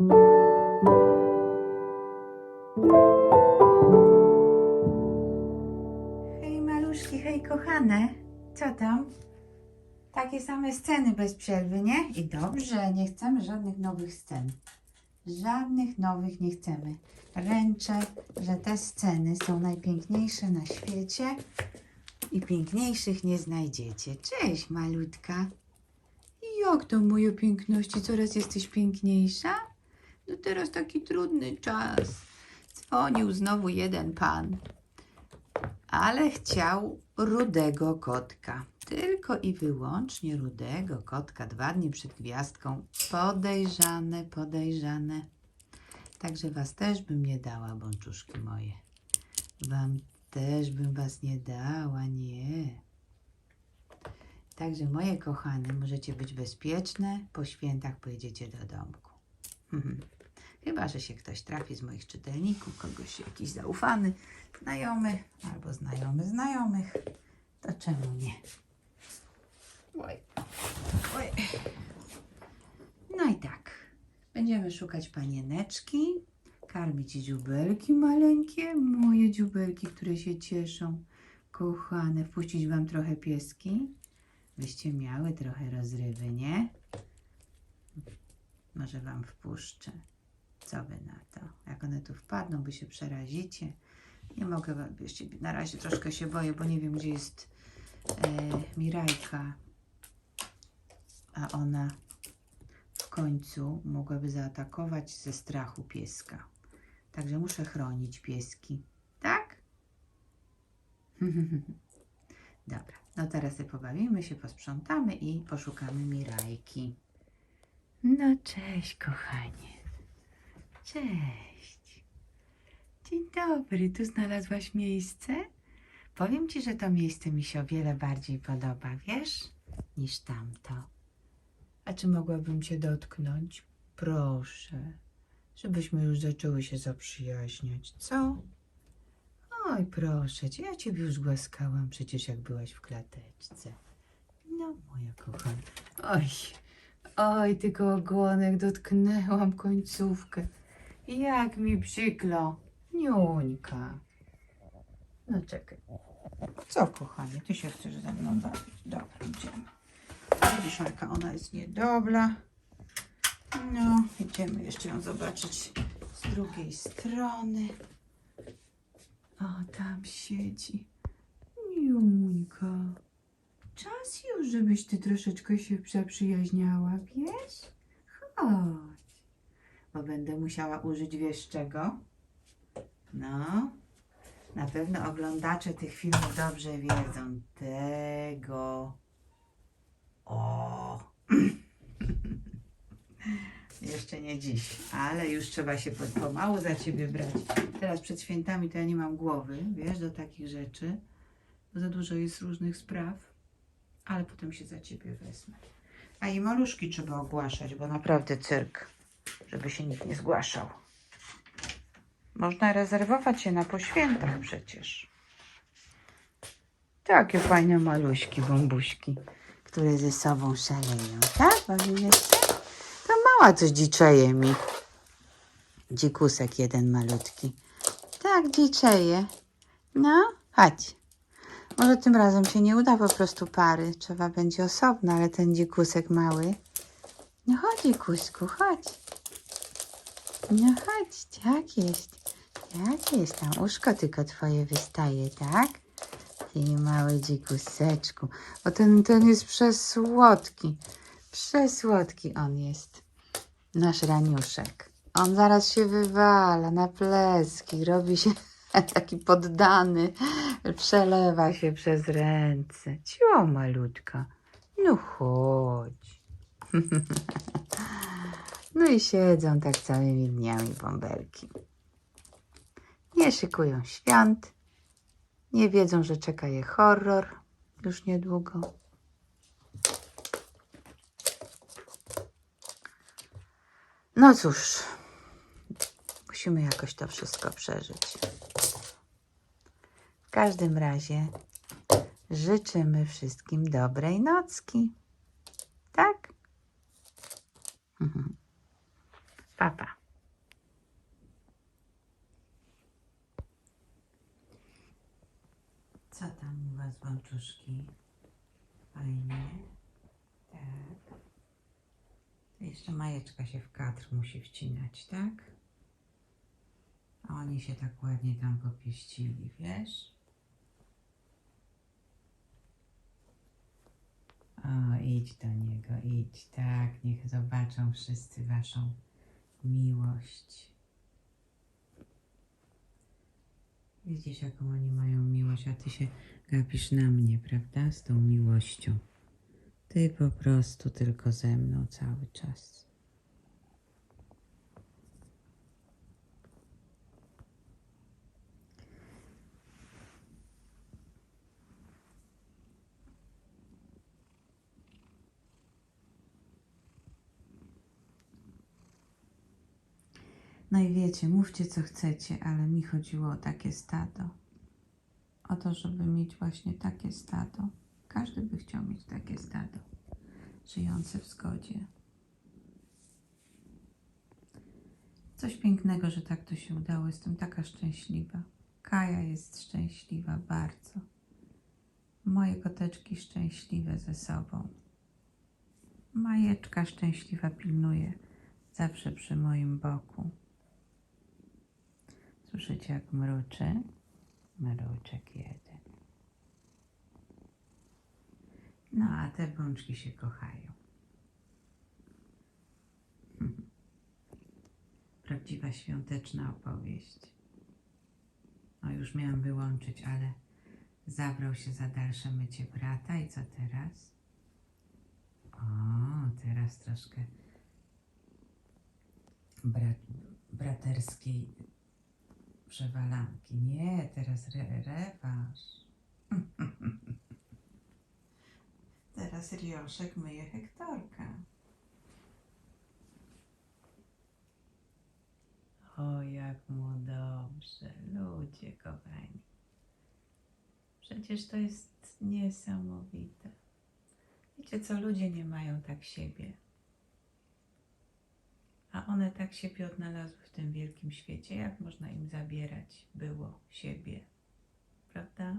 Hej maluszki, hej kochane, co tam? Takie same sceny bez przerwy, nie? I dobrze, nie chcemy żadnych nowych scen. Żadnych nowych nie chcemy. Ręczę, że te sceny są najpiękniejsze na świecie i piękniejszych nie znajdziecie. Cześć, malutka. Jak to, moje piękności, coraz jesteś piękniejsza? No teraz taki trudny czas. Dzwonił znowu jeden pan ale chciał rudego kotka. Tylko i wyłącznie rudego kotka dwa dni przed gwiazdką. Podejrzane, podejrzane. Także was też bym nie dała, bączuszki moje. Wam też bym was nie dała, nie. Także moje kochane, możecie być bezpieczne. Po świętach pojedziecie do domku. Chyba, że się ktoś trafi z moich czytelników, kogoś jakiś zaufany, znajomy albo znajomy znajomych, to czemu nie? Oj. Oj. No i tak. Będziemy szukać panieneczki, karmić dziubelki maleńkie, moje dziubelki, które się cieszą. Kochane, wpuścić wam trochę pieski, byście miały trochę rozrywy, nie? Może wam wpuszczę. Co wy na to? Jak one tu wpadną, by się przerazicie. Nie mogę jeszcze na razie troszkę się boję, bo nie wiem, gdzie jest e, Mirajka. A ona w końcu mogłaby zaatakować ze strachu pieska. Także muszę chronić pieski. Tak? Dobra, no teraz sobie pobawimy się, posprzątamy i poszukamy Mirajki. No cześć, kochanie. Cześć. Dzień dobry, tu znalazłaś miejsce? Powiem ci, że to miejsce mi się o wiele bardziej podoba, wiesz, niż tamto. A czy mogłabym cię dotknąć? Proszę, żebyśmy już zaczęły się zaprzyjaźniać, co? Oj, proszę cię, ja ciebie już głaskałam przecież jak byłaś w klateczce. No, moja kochana. Oj, oj, tylko ogonek dotknęłam końcówkę. Jak mi przykro. Niuńka. No czekaj. Co, kochanie, ty się chcesz ze mną bawić? Dobra, idziemy. Widzisz, jaka ona jest niedobra. No, idziemy jeszcze ją zobaczyć z drugiej strony. O, tam siedzi. Niuńka. Czas już, żebyś ty troszeczkę się zaprzyjaźniała, wiesz? Chodź. Bo będę musiała użyć, wiesz czego? No, na pewno oglądacze tych filmów dobrze wiedzą. Tego. O. Jeszcze nie dziś, ale już trzeba się po- pomału za ciebie brać. Teraz przed świętami to ja nie mam głowy, wiesz, do takich rzeczy, bo za dużo jest różnych spraw, ale potem się za ciebie wezmę. A i maluszki trzeba ogłaszać, bo naprawdę cyrk, żeby się nikt nie zgłaszał. Można rezerwować się na poświętach przecież. Takie fajne maluśki, bąbuśki, które ze sobą szaleją. Tak? Się? To mała coś dziczeje mi. Dzikusek jeden malutki. Tak, dziczeje. No, chodź. Może tym razem się nie uda po prostu pary. Trzeba będzie osobno, ale ten dzikusek mały. No chodź, dzikusku, chodź. No chodź, tak jest. Tak jest, tam uszko tylko twoje wystaje, tak? Ty mały dzikuseczku. Bo ten, ten jest przesłodki. Przesłodki on jest. Nasz raniuszek. On zaraz się wywala na pleski, robi się taki poddany, przelewa się przez ręce. Cio, malutka. No chodź. No i siedzą tak całymi dniami bąbelki. Nie szykują świąt. Nie wiedzą, że czeka je horror już niedługo. No cóż, musimy jakoś to wszystko przeżyć. W każdym razie życzymy wszystkim dobrej nocki. Co tam u was, wączuszki? Fajnie. Tak. Jeszcze majeczka się w kadr musi wcinać, tak? A oni się tak ładnie tam popieścili, wiesz? O, idź do niego, idź, tak, niech zobaczą wszyscy waszą miłość. Widzisz, jaką oni mają miłość, a ty się gapisz na mnie, prawda? Z tą miłością. Ty po prostu tylko ze mną cały czas. No i wiecie, mówcie co chcecie, ale mi chodziło o takie stado. O to, żeby mieć właśnie takie stado. Każdy by chciał mieć takie stado, żyjące w zgodzie. Coś pięknego, że tak to się udało. Jestem taka szczęśliwa. Kaja jest szczęśliwa bardzo. Moje koteczki szczęśliwe ze sobą. Majeczka szczęśliwa pilnuje zawsze przy moim boku. Słyszycie, jak mruczy? Mruczek jeden. No, a te bączki się kochają. Prawdziwa świąteczna opowieść. No, już miałam wyłączyć, ale zabrał się za dalsze mycie brata i co teraz? O, teraz troszkę brat, braterskiej przewalanki. Nie, teraz re, teraz Rioszek myje Hektorka. O, jak mu dobrze, ludzie kochani. Przecież to jest niesamowite. Wiecie co, ludzie nie mają tak siebie. A one tak siebie odnalazły w tym wielkim świecie. Jak można im zabierać było siebie? Prawda?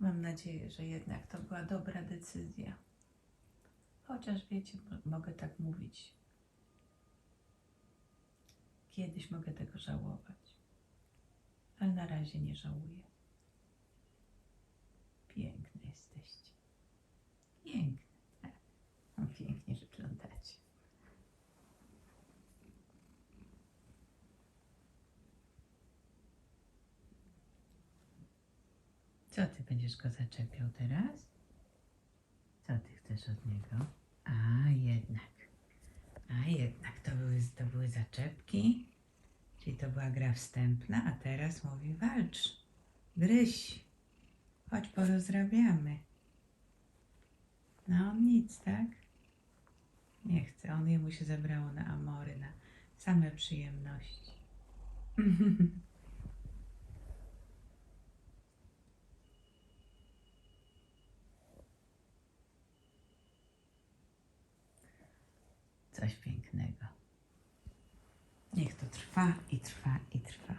Mam nadzieję, że jednak to była dobra decyzja. Chociaż wiecie, mo- mogę tak mówić. Kiedyś mogę tego żałować. Ale na razie nie żałuję. Piękne jesteście. Piękne. Co ty będziesz go zaczepiał teraz? Co ty chcesz od niego? A jednak. A jednak to były, to były zaczepki. Czyli to była gra wstępna, a teraz mówi walcz. Gryź. Chodź porozrabiamy. No on nic, tak? Nie chce. On jemu się zebrało na amory, na same przyjemności. coś pięknego. Niech to trwa i trwa i trwa.